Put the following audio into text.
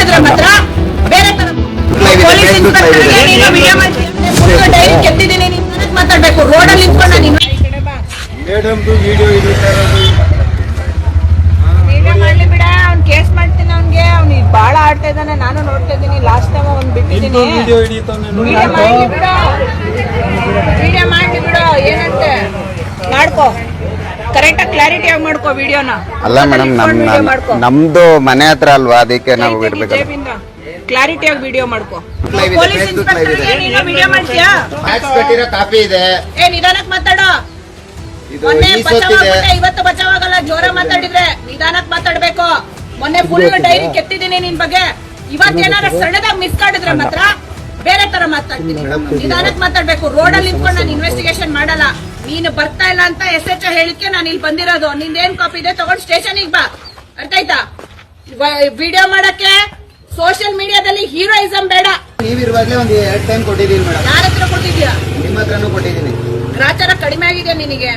ಮಾಡಿದ್ರೆ ಮಾತ್ರ ಬೇರೆ ತರ ಪೊಲೀಸ್ ಇನ್ಸ್ಪೆಕ್ಟರ್ಗೆ ವಿಡಿಯೋ ಮಾಡಿ ಡೈರಿ ಕೆತ್ತಿದ್ದೀನಿ ನೀನು ನನಗೆ ಮಾತಾಡ್ಬೇಕು. ರೋಡಲ್ಲಿ ನಿಂತ್ಕೊಂಡು ನಾನು. ಮೇಡಮ್ದು ವಿಡಿಯೋ ಇದೆ. ಮಾಡಲಿ ಬಿಡ ಅವ್ನು ಕೇಸ್ ಮಾಡ್ತೀನಿ ಅವ್ನಿಗೆ. ಅವ್ನು ಭಾಳ ಆಡ್ತಾ ಇದ್ದಾನೆ ನಾನು ನೋಡ್ತಾ ಇದ್ದೀನಿ. ಲಾಸ್ಟ್ ಟೈಮ್ ಅವ್ನು ಬಿಟ್ಟಿದ್ದೀನಿ. ವಿಡಿಯೋ ಮಾಡಲಿ ಬಿಡ. ವಿಡಿಯೋ ಮಾಡಿ ಬಿಡ ಏನಂತೆ? ಮಾಡ್ಕೋ. ಕರೆಕ್ಟಾಗಿ ಕ್ಲಾರಿಟಿ ಆಗಿ ಮಾಡ್ಕೋ ವಿಡಿಯೋನ. ಅಲ್ಲ ಮೇಡಮ್ ನಮ್ ನಮ್ದು ಮನೆ ಹತ್ರ ಅಲ್ವಾ? ಅದಕ್ಕೆ ನಾವು ಬಿಡ್ಬೇಕು ಕ್ಲಾರಿಟಿ ಆಗಿ ವಿಡಿಯೋ ಮಾಡ್ಕೋ. Live ಇದೆ, ಪೊಲೀಸ್ Facebook ಇನ್ಸ್ಪೆಕ್ಟರ್ ಇದೆ. ನೀನು ವಿಡಿಯೋ ಮಾಡ್ತೀಯಾ? ಟ್ಯಾಕ್ಸ್ ಕಟ್ಟಿರೋ ಕಾಪಿ ಇದೆ. ಏ ನಿಧಾನಕ್ ಮಾತಾಡೋ. ಇದು ಮೊನ್ನೆ ಈ ಬಚಾವ್ ಸೊತ್ತಿದೆ. ಆಗ್ಬಿಟ್ಟೆ, ಇವತ್ತು ಬಚಾವ್ ಆಗಲ್ಲ ಜೋರ ಮಾತಾಡಿದ್ರೆ. ನಿಧಾನಕ್ ಮಾತಾಡ್ಬೇಕು. ಮೊನ್ನೆ ಫುಲ್ ಡೈರಿ ಕೆತ್ತಿದ್ದೀನಿ ನಿನ್ ಬಗ್ಗೆ. ಇವತ್ತೇನಾರ ಸಣ್ಣದಾಗ ಮಿಸ್ ಕಾಡಿದ್ರೆ ಮಾತ್ರ ಬೇರೆ ತರ ಮಾತಾಡ್ತೀನಿ. ನಿಧಾನಕ್ ಮಾತಾಡ್ಬೇಕು. ರೋಡ್ ಅಲ್ಲಿ ನಿಂತ್ಕೊಂಡು ನಾನು ಇನ್ವೆಸ್ಟಿಗೇಷನ್ ಮಾಡಲ್ಲ. ನೀನು ಬರ್ತಾ ಇಲ್ಲ ಅಂತ ಎಸ್ ಎಚ್ ಹೇಳಿಕೆ ನಾನು ಇಲ್ಲಿ ಬಂದಿರೋದು. ನಿಂದೇನ್ ಕಾಪಿ ಇದೆ? ತಗೊಂಡು ಸ್ಟೇಷನಿಗೆ ಬಾ. ಅರ್ಥ ಆಯ್ತಾ ವಿಡಿಯೋ ಮಾಡಕ್ಕೆ ಸೋಷಿಯಲ್ ಮೀಡಿಯಾದಲ್ಲಿ ಹೀರೋಯಿಸಂ ಬೇಡ. ನೀವಿರುವಾಗಲೇ ಒಂದು ಎರಡು ಟೈಮ್ ಕೊಟ್ಟಿದ್ದೀನಿ ಮೇಡಮ್. ಯಾರ ಹತ್ರ ಕೊಟ್ಟಿದ್ಯಾ ನಿಮ್ಮ ಹತ್ರನೂ ಕೊಟ್ಟಿದ್ದೀನಿ. ಗ್ರಾಚಾರ ಕಡಿಮೆ ಆಗಿದೆ ನಿನಗೆ.